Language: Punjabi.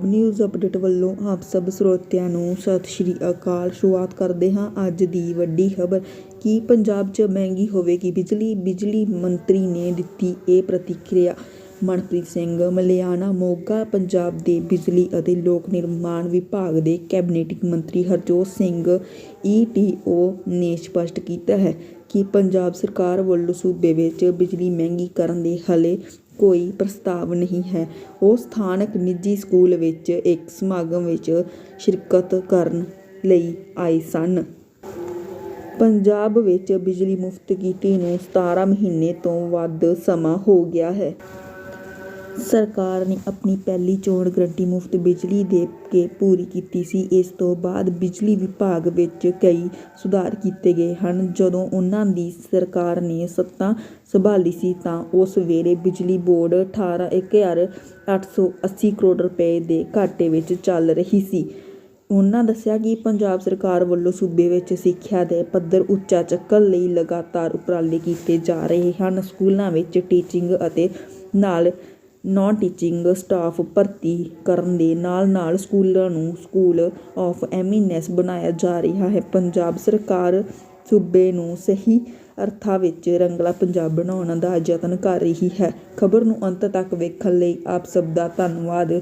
ਪੰਜਾਬ ਨਿਊਜ਼ ਅਪਡੇਟ ਵੱਲੋਂ ਆਪ ਸਭ ਸਰੋਤਿਆਂ ਨੂੰ ਸਤਿ ਸ਼੍ਰੀ ਅਕਾਲ। ਸ਼ੁਰੂਆਤ ਕਰਦੇ ਹਾਂ ਅੱਜ ਦੀ ਵੱਡੀ ਖਬਰ। ਕੀ ਪੰਜਾਬ 'ਚ ਮਹਿੰਗੀ ਹੋਵੇਗੀ ਬਿਜਲੀ? ਬਿਜਲੀ ਮੰਤਰੀ ਨੇ ਦਿੱਤੀ ਇਹ ਪ੍ਰਤੀਕਿਰਿਆ। ਮਨਪ੍ਰੀਤ ਸਿੰਘ ਮਲਿਆਣਾ ਮੋਗਾ, ਪੰਜਾਬ ਦੇ ਬਿਜਲੀ ਅਤੇ ਲੋਕ ਨਿਰਮਾਣ ਵਿਭਾਗ ਦੇ ਕੈਬਨਿਟ ਮੰਤਰੀ ਹਰਜੋਤ ਸਿੰਘ ਈਟੀਓ ਨੇ ਸਪਸ਼ਟ ਕੀਤਾ ਹੈ ਕਿ ਪੰਜਾਬ ਸਰਕਾਰ ਵੱਲੋਂ ਸੂਬੇ ਵਿੱਚ ਬਿਜਲੀ ਮਹਿੰਗੀ ਕਰਨ ਦੇ ਹਲੇ ਕੋਈ ਪ੍ਰਸਤਾਵ ਨਹੀਂ ਹੈ। ਉਹ ਸਥਾਨਕ ਨਿੱਜੀ ਸਕੂਲ ਵਿੱਚ ਇੱਕ ਸਮਾਗਮ ਵਿੱਚ ਸ਼ਿਰਕਤ ਕਰਨ ਲਈ ਆਏ ਸਨ। ਪੰਜਾਬ ਵਿੱਚ ਬਿਜਲੀ ਮੁਫਤ ਕੀਤੀ ਨੂੰ 17 ਮਹੀਨੇ ਤੋਂ ਵੱਧ ਸਮਾਂ ਹੋ ਗਿਆ ਹੈ। ਸਰਕਾਰ ਨੇ ਆਪਣੀ ਪਹਿਲੀ ਚੋਣ ਗਰੰਟੀ ਮੁਫਤ ਬਿਜਲੀ ਦੇ ਕੇ ਪੂਰੀ ਕੀਤੀ ਸੀ। ਇਸ ਤੋਂ ਬਾਅਦ ਬਿਜਲੀ ਵਿਭਾਗ ਵਿੱਚ ਕਈ ਸੁਧਾਰ ਕੀਤੇ ਗਏ ਹਨ। ਜਦੋਂ ਉਹਨਾਂ ਦੀ ਸਰਕਾਰ ਨੇ ਸੱਤਾ ਸੰਭਾਲੀ ਸੀ ਤਾਂ ਉਸ ਵੇਲੇ ਬਿਜਲੀ ਬੋਰਡ 18 1880 ਕਰੋੜ ਰੁਪਏ ਦੇ ਘਾਟੇ ਵਿੱਚ ਚੱਲ ਰਹੀ ਸੀ। ਉਹਨਾਂ ਦੱਸਿਆ ਕਿ ਪੰਜਾਬ ਸਰਕਾਰ ਵੱਲੋਂ ਸੂਬੇ ਵਿੱਚ ਸਿੱਖਿਆ ਦੇ ਪੱਧਰ ਉੱਚਾ ਚੱਕਣ ਲਈ ਲਗਾਤਾਰ ਉਪਰਾਲੇ ਕੀਤੇ ਜਾ ਰਹੇ ਹਨ। ਸਕੂਲਾਂ ਵਿੱਚ ਟੀਚਿੰਗ ਅਤੇ ਨਾਲ ਨੋਨ ਟੀਚਿੰਗ ਸਟਾਫ ਭਰਤੀ ਕਰਨ ਦੇ ਨਾਲ ਨਾਲ ਸਕੂਲਾਂ ਨੂੰ ਸਕੂਲ ਆਫ ਐਮੀਨੈਸ ਬਣਾਇਆ ਜਾ ਰਿਹਾ ਹੈ। ਪੰਜਾਬ ਸਰਕਾਰ ਸੂਬੇ ਨੂੰ ਸਹੀ ਅਰਥਾਂ ਵਿੱਚ ਰੰਗਲਾ ਪੰਜਾਬ ਬਣਾਉਣ ਦਾ ਯਤਨ ਕਰ ਰਹੀ ਹੈ। ਖਬਰ ਨੂੰ ਅੰਤ ਤੱਕ ਵੇਖਣ ਲਈ ਆਪ ਸਭ ਦਾ ਧੰਨਵਾਦ।